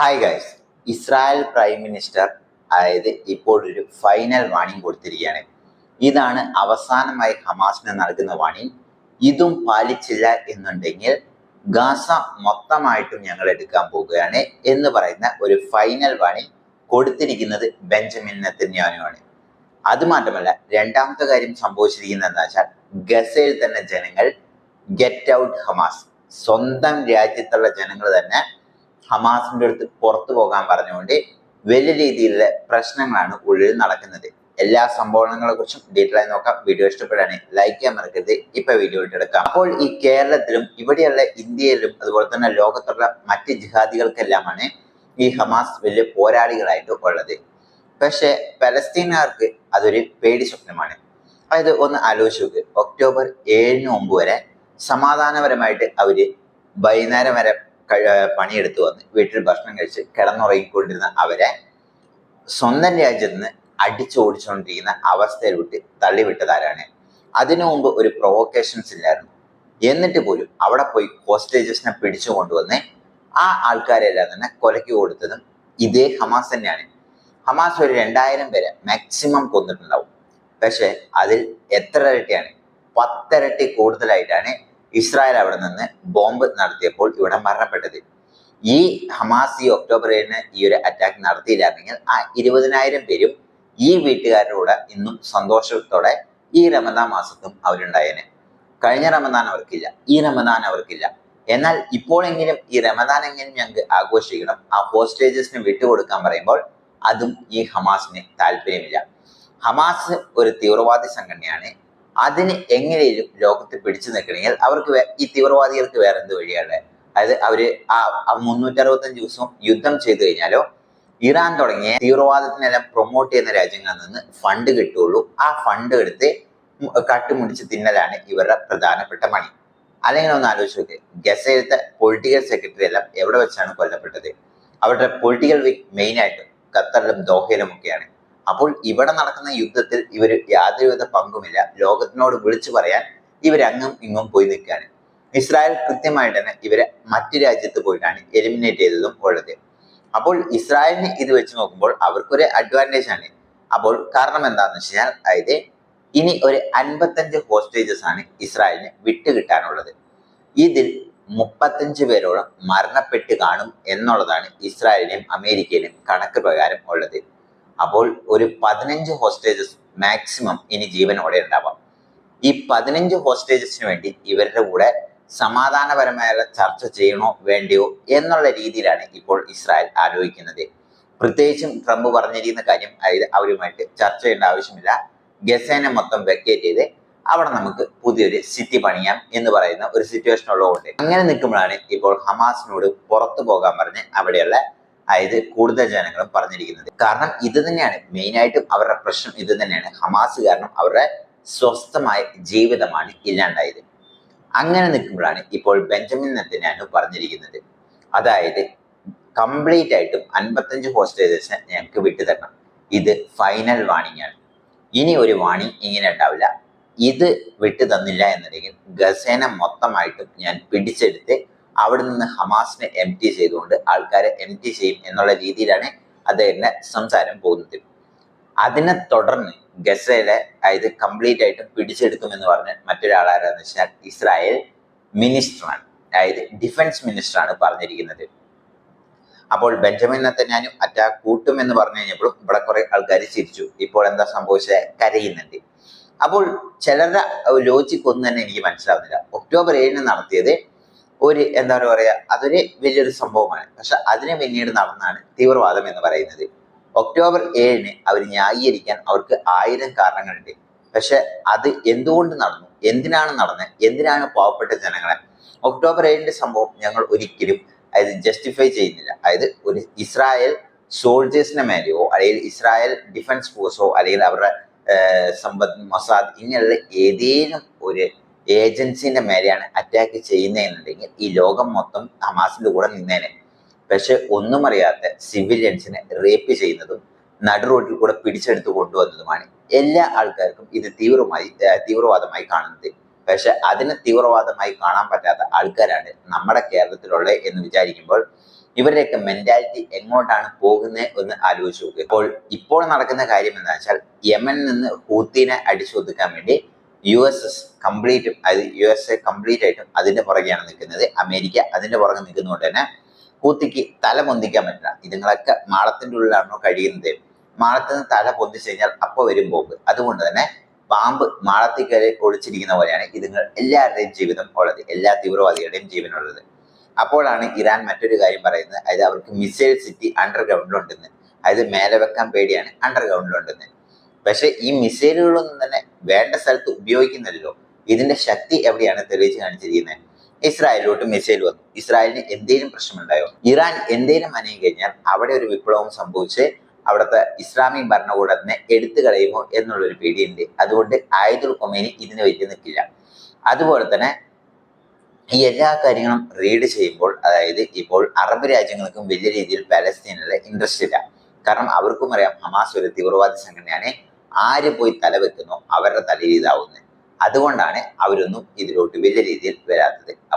Hi guys Israel prime minister അതായത് ഇപ്പോൾ ഒരു ഫൈനൽ വാണിംഗ് കൊടുത്തിരിക്കുകയാണ്. ഇതാണ് അവസാനമായി ഹമാസിന് നൽകുന്ന വാണിംഗ് ഇതും പാലിച്ചില്ല എന്നുണ്ടെങ്കിൽ ഗാസ മൊത്തമായിട്ടും ഞങ്ങൾ എടുക്കാൻ പോകുകയാണ് എന്ന് പറയുന്ന ഒരു ഫൈനൽ വാണിംഗ് കൊടുത്തിരിക്കുന്നത് ബെഞ്ചമിൻ നെത്തന്യാനുമാണ് അത് മാത്രമല്ല രണ്ടാമത്തെ കാര്യം സംഭവിച്ചിരിക്കുന്നത് എന്താ വെച്ചാൽ ഗസയിൽ തന്നെ ജനങ്ങൾ ഗെറ്റ് ഔട്ട് ഹമാസ്. സ്വന്തം രാജ്യത്തുള്ള ജനങ്ങൾ തന്നെ ഹമാസിന്റെ അടുത്ത് പുറത്തു പോകാൻ പറഞ്ഞുകൊണ്ട് വലിയ രീതിയിലുള്ള പ്രശ്നങ്ങളാണ് ഉള്ളിൽ നടക്കുന്നത്. എല്ലാ സംഭവങ്ങളെ കുറിച്ചും ഡീറ്റെയിൽ ആയി നോക്കാം. വീഡിയോ ഇഷ്ടപ്പെടുകയാണെങ്കിൽ ലൈക്ക് ചെയ്യാൻ മറക്കരുത്. ഇപ്പൊ വീഡിയോ ഇട്ടെടുക്കാം അപ്പോൾ ഈ കേരളത്തിലും ഇവിടെയുള്ള ഇന്ത്യയിലും അതുപോലെ തന്നെ ലോകത്തുള്ള മറ്റ് ജിഹാദികൾക്കെല്ലാമാണ് ഈ ഹമാസ് വലിയ പോരാളികളായിട്ട് ഉള്ളത്. പക്ഷെ പലസ്തീനുകാർക്ക് അതൊരു പേടി സ്വപ്നമാണ്. അതായത് ഒന്ന് ആലോചിച്ച് നോക്ക്. ഒക്ടോബർ ഏഴിന് മുമ്പ് വരെ സമാധാനപരമായിട്ട് അവർ വൈകുന്നേരം വരെ പണിയെടുത്ത് വന്ന് വീട്ടിൽ ഭക്ഷണം കഴിച്ച് കിടന്നുറങ്ങിക്കൊണ്ടിരുന്ന അവരെ സ്വന്തം രാജ്യത്ത് നിന്ന് അടിച്ചോടിച്ചുകൊണ്ടിരിക്കുന്ന അവസ്ഥയിൽ വിട്ട് തള്ളിവിട്ടതാരാണ്. അതിനു മുമ്പ് ഒരു പ്രൊവോക്കേഷൻസ് ഇല്ലായിരുന്നു. എന്നിട്ട് പോലും അവിടെ പോയി ഹോസ്റ്റേജസിനെ പിടിച്ചു കൊണ്ടുവന്ന് ആ ആൾക്കാരെല്ലാം തന്നെ കൊലയ്ക്ക് കൊടുത്തതും ഇതേ ഹമാസ് തന്നെയാണ്. ഹമാസ് ഒരു രണ്ടായിരം പേരെ മാക്സിമം കൊന്നിട്ടുണ്ടാവും. പക്ഷെ അതിൽ എത്ര ഇരട്ടിയാണ്? പത്തിരട്ടി കൂടുതലായിട്ടാണ് ഇസ്രായേൽ അവിടെ നിന്ന് ബോംബ് നടത്തിയപ്പോൾ ഇവിടെ മരണപ്പെട്ടത്. ഈ ഹമാസ് ഈ ഒക്ടോബർ ഏഴിന് ഈ ഒരു അറ്റാക്ക് നടത്തിയില്ലായിരുന്നെങ്കിൽ ആ ഇരുപതിനായിരം പേരും ഈ വീട്ടുകാരുടെ ഇന്നും സന്തോഷത്തോടെ ഈ റമദാൻ മാസത്തും അവരുണ്ടായേനെ. കഴിഞ്ഞ റമദാൻ അവർക്കില്ല. ഈ റമദാൻ അവർക്കില്ല. എന്നാൽ ഇപ്പോഴെങ്കിലും ഈ റമദാൻ എങ്കിലും ഞങ്ങൾക്ക് ആഘോഷിക്കണം. ആ ഹോസ്റ്റേജസിന് വിട്ടുകൊടുക്കാൻ പറയുമ്പോൾ അതും ഈ ഹമാസിന് താല്പര്യമില്ല. ഹമാസ് ഒരു തീവ്രവാദി സംഘടനയാണ്. അതിന് എങ്ങനെയും ലോകത്ത് പിടിച്ചു നിൽക്കണമെങ്കിൽ അവർക്ക് ഈ തീവ്രവാദികൾക്ക് വേറെ എന്ത് വഴിയാണ് അതായത് അവർ ആ മുന്നൂറ്റി അറുപത്തഞ്ച് ദിവസം യുദ്ധം ചെയ്തു കഴിഞ്ഞാലോ ഇറാൻ തുടങ്ങിയ തീവ്രവാദത്തിനെല്ലാം പ്രൊമോട്ട് ചെയ്യുന്ന രാജ്യങ്ങളിൽ നിന്ന് ഫണ്ട് കിട്ടുള്ളൂ ആ ഫണ്ട് എടുത്ത് കട്ടുമുടിച്ച് തിന്നലാണ് ഇവരുടെ പ്രധാനപ്പെട്ട പണി. അല്ലെങ്കിൽ ഒന്ന് ആലോചിച്ച് നോക്ക് ഗസയിലത്തെ പൊളിറ്റിക്കൽ സെക്രട്ടറി എല്ലാം എവിടെ വെച്ചാണ് കൊല്ലപ്പെട്ടത്? അവരുടെ പൊളിറ്റിക്കൽ മെയിൻ ആയിട്ട് ഖത്തറിലും ദോഹയിലും ഒക്കെയാണ് അപ്പോൾ ഇവിടെ നടക്കുന്ന യുദ്ധത്തിൽ ഇവർ യാതൊരുവിധ പങ്കുമില്ല. ലോകത്തിനോട് വിളിച്ചു പറയാൻ ഇവരങ്ങും ഇങ്ങും പോയി നിൽക്കുകയാണ്. ഇസ്രായേൽ കൃത്യമായിട്ട് തന്നെ ഇവരെ മറ്റു രാജ്യത്ത് പോയിട്ടാണ് എലിമിനേറ്റ് ചെയ്തതും ഉള്ളത്. അപ്പോൾ ഇസ്രായേലിന് ഇത് വെച്ച് നോക്കുമ്പോൾ അവർക്കൊരു അഡ്വാന്റേജ് ആണ്. അപ്പോൾ കാരണം എന്താണെന്ന് വെച്ച് കഴിഞ്ഞാൽ അതായത് ഇനി ഒരു അൻപത്തഞ്ച് ഹോസ്റ്റേജസ് ആണ് ഇസ്രായേലിന് വിട്ടുകിട്ടാനുള്ളത് ഇതിൽ മുപ്പത്തഞ്ച് പേരോളം മരണപ്പെട്ട് കാണും എന്നുള്ളതാണ് ഇസ്രായേലിനെയും അമേരിക്കയിലും കണക്ക് പ്രകാരം ഉള്ളത്. അപ്പോൾ ഒരു പതിനഞ്ച് ഹോസ്റ്റേജസ് മാക്സിമം ഇനി ജീവനോടെ ഉണ്ടാവാം. ഈ പതിനഞ്ച് ഹോസ്റ്റേജസിന് വേണ്ടി ഇവരുടെ കൂടെ സമാധാനപരമായ ചർച്ച ചെയ്യണോ വേണ്ടയോ എന്നുള്ള രീതിയിലാണ് ഇപ്പോൾ ഇസ്രായേൽ ആലോചിക്കുന്നത്. പ്രത്യേകിച്ചും ട്രംപ് പറഞ്ഞിരിക്കുന്ന കാര്യം അതായത് അവരുമായിട്ട് ചർച്ച ചെയ്യേണ്ട ആവശ്യമില്ല. ഗസേനെ മൊത്തം വെക്കേറ്റ് ചെയ്ത് അവിടെ നമുക്ക് പുതിയൊരു സിറ്റി പണിയാം എന്ന് പറയുന്ന ഒരു സിറ്റുവേഷൻ ഉള്ളതുകൊണ്ട്. അങ്ങനെ നിൽക്കുമ്പോഴാണ് ഇപ്പോൾ ഹമാസിനോട് പുറത്തു പോകാൻ പറഞ്ഞ് അവിടെയുള്ള അതായത് കൂടുതൽ ജനങ്ങളും പറഞ്ഞിരിക്കുന്നത്. കാരണം ഇത് തന്നെയാണ്. മെയിനായിട്ടും അവരുടെ പ്രശ്നം ഇത് തന്നെയാണ്. ഹമാസ് കാരണം അവരുടെ സ്വസ്ഥമായ ജീവിതമാണ് ഇല്ലാണ്ടായത് അങ്ങനെ നിൽക്കുമ്പോഴാണ് ഇപ്പോൾ ബെഞ്ചമിൻ നെത്തന്യാനു പറഞ്ഞിരിക്കുന്നത്. അതായത് കംപ്ലീറ്റ് ആയിട്ടും അൻപത്തഞ്ച് ഹോസ്റ്റേജസ് ഞങ്ങൾക്ക് വിട്ടുതരണം ഇത് ഫൈനൽ വാണിംഗ് ആണ്. ഇനി ഒരു വാണിംഗ് ഇങ്ങനെ ഉണ്ടാവില്ല. ഇത് വിട്ടു തന്നില്ല എന്നുണ്ടെങ്കിൽ ഗസേന മൊത്തമായിട്ടും ഞാൻ പിടിച്ചെടുത്ത് അവിടെ നിന്ന് ഹമാസിനെ എം ടി ചെയ്തുകൊണ്ട് ആൾക്കാരെ എം ടി ചെയ്യും എന്നുള്ള രീതിയിലാണ് അദ്ദേഹത്തിന്റെ സംസാരം പോകുന്നത്. അതിനെ തുടർന്ന് ഗസയിലെ അതായത് കംപ്ലീറ്റ് ആയിട്ടും പിടിച്ചെടുക്കുമെന്ന് പറഞ്ഞ മറ്റൊരാളാരെന്ന് വെച്ചാൽ ഇസ്രായേൽ മിനിസ്റ്ററാണ്. അതായത് ഡിഫൻസ് മിനിസ്റ്ററാണ് പറഞ്ഞിരിക്കുന്നത്. അപ്പോൾ ബെഞ്ചമിൻ നെത്തന്യാഹു അറ്റാക്ക് കൂട്ടുമെന്ന് പറഞ്ഞു കഴിഞ്ഞപ്പോഴും ഇവിടെ കുറെ ആൾക്കാർ ചിരിച്ചു. ഇപ്പോൾ എന്താ സംഭവിച്ചത്? കരയുന്നുണ്ട്. അപ്പോൾ ചിലരുടെ ലോജിക് ഒന്നും തന്നെ എനിക്ക് മനസ്സിലാവുന്നില്ല. ഒക്ടോബർ ഏഴിന് നടത്തിയത് ഒരു എന്താ പറയുക അതൊരു വലിയൊരു സംഭവമാണ്. പക്ഷെ അതിനെ പിന്നീട് നടന്നാണ് തീവ്രവാദം എന്ന് പറയുന്നത്. ഒക്ടോബർ ഏഴിന് അവർ ന്യായീകരിക്കാൻ അവർക്ക് ആയിരം കാരണങ്ങളുണ്ട്. പക്ഷെ അത് എന്തുകൊണ്ട് നടന്നു? എന്തിനാണ് നടന്നത് എന്തിനാണ് പാവപ്പെട്ട ജനങ്ങളെ? ഒക്ടോബർ ഏഴിന്റെ സംഭവം ഞങ്ങൾ ഒരിക്കലും അതായത് ജസ്റ്റിഫൈ ചെയ്യുന്നില്ല. അതായത് ഒരു ഇസ്രായേൽ സോൾജേഴ്സിനെ മേലെയോ അല്ലെങ്കിൽ ഇസ്രായേൽ ഡിഫൻസ് ഫോഴ്സോ അല്ലെങ്കിൽ അവരുടെ സമ്പദ് മൊസാദ് ഇങ്ങനെയുള്ള ഏതേലും ഒരു ഏജൻസിന്റെ മേലെയാണ് അറ്റാക്ക് ചെയ്യുന്നതെന്നുണ്ടെങ്കിൽ ഈ ലോകം മൊത്തം ഹമാസിന്റെ കൂടെ നിന്നേനെ. പക്ഷെ ഒന്നും അറിയാത്ത സിവിലിയൻസിനെ റേപ്പ് ചെയ്യുന്നതും നടു റോഡിൽ കൂടെ പിടിച്ചെടുത്ത് കൊണ്ടുവന്നതുമാണ് എല്ലാ ആൾക്കാർക്കും ഇത് തീവ്രമായി തീവ്രവാദമായി കാണുന്നത്. പക്ഷെ അതിനെ തീവ്രവാദമായി കാണാൻ പറ്റാത്ത ആൾക്കാരാണ് നമ്മുടെ കേരളത്തിലുള്ളത് എന്ന് വിചാരിക്കുമ്പോൾ ഇവരുടെയൊക്കെ മെന്റാലിറ്റി എങ്ങോട്ടാണ് പോകുന്നത് എന്ന് ആലോചിച്ച് നോക്കുക ഇപ്പോൾ ഇപ്പോൾ നടക്കുന്ന കാര്യം എന്താ വെച്ചാൽ യമനിൽ നിന്ന് ഹൂത്തിനെ അടിച്ചൊതുക്കാൻ വേണ്ടി യു എസ് എസ് കംപ്ലീറ്റും അത് യു എസ് എ കംപ്ലീറ്റ് ആയിട്ടും അതിന്റെ പുറകെയാണ് നിൽക്കുന്നത്. അമേരിക്ക അതിന്റെ പുറകെ നിൽക്കുന്നതുകൊണ്ട് തന്നെ കൂത്തിക്ക് തല പൊന്തിക്കാൻ പറ്റില്ല. ഇതുങ്ങളൊക്കെ മാളത്തിന്റെ ഉള്ളിലാണോ കഴിയുന്നത്? മാളത്തിൽ നിന്ന് തല പൊന്തിച്ചു കഴിഞ്ഞാൽ അപ്പോൾ വരും ബോംബ്. അതുകൊണ്ട് തന്നെ പാമ്പ് മാളത്തിൽ കയറി ഒളിച്ചിരിക്കുന്ന പോലെയാണ് ഇതുങ്ങൾ എല്ലാവരുടെയും ജീവിതം ഉള്ളത്. എല്ലാ തീവ്രവാദികളുടെയും ജീവനുള്ളത് അപ്പോഴാണ് ഇറാൻ മറ്റൊരു കാര്യം പറയുന്നത്. അതായത് അവർക്ക് മിസൈൽ സിറ്റി അണ്ടർഗ്രൗണ്ടിലുണ്ടെന്ന് അതായത് മേലെ വെക്കാൻ പേടിയാണ് അണ്ടർഗ്രൗണ്ടിലുണ്ടെന്ന് പക്ഷേ ഈ മിസൈലുകളൊന്നും തന്നെ വേണ്ട സ്ഥലത്ത് ഉപയോഗിക്കുന്നല്ലോ. ഇതിന്റെ ശക്തി എവിടെയാണ് തെളിയിച്ച് കാണിച്ചിരിക്കുന്നത് ഇസ്രായേലിലോട്ട് മിസൈൽ വന്നു. ഇസ്രായേലിന് എന്തെങ്കിലും പ്രശ്നമുണ്ടായോ? ഇറാൻ എന്തെങ്കിലും അനങ്ങി കഴിഞ്ഞാൽ അവിടെ ഒരു വിപ്ലവം സംഭവിച്ച് അവിടുത്തെ ഇസ്ലാമിക ഭരണകൂടത്തിനെ എടുത്തു കളയുമോ എന്നുള്ളൊരു പേടിയുണ്ട്. അതുകൊണ്ട് ആയുധ കൊമേനി ഇതിനെ വലിയ നിൽക്കില്ല. അതുപോലെ തന്നെ ഈ എല്ലാ കാര്യങ്ങളും റീഡ് ചെയ്യുമ്പോൾ അതായത് ഇപ്പോൾ അറബ് രാജ്യങ്ങൾക്കും വലിയ രീതിയിൽ പാലസ്തീനിലെ ഇൻട്രസ്റ്റ് ഇല്ല. കാരണം അവർക്കും അറിയാം ഹമാസ് ഒരു തീവ്രവാദി സംഘടനയാണ്. ആര് പോയി തല വെക്കുന്നോ അവരുടെ തലയിൽ ഇതാവുന്നത് അതുകൊണ്ടാണ് അവരൊന്നും ഇതിലോട്ട് വലിയ രീതിയിൽ വരാത്തത്.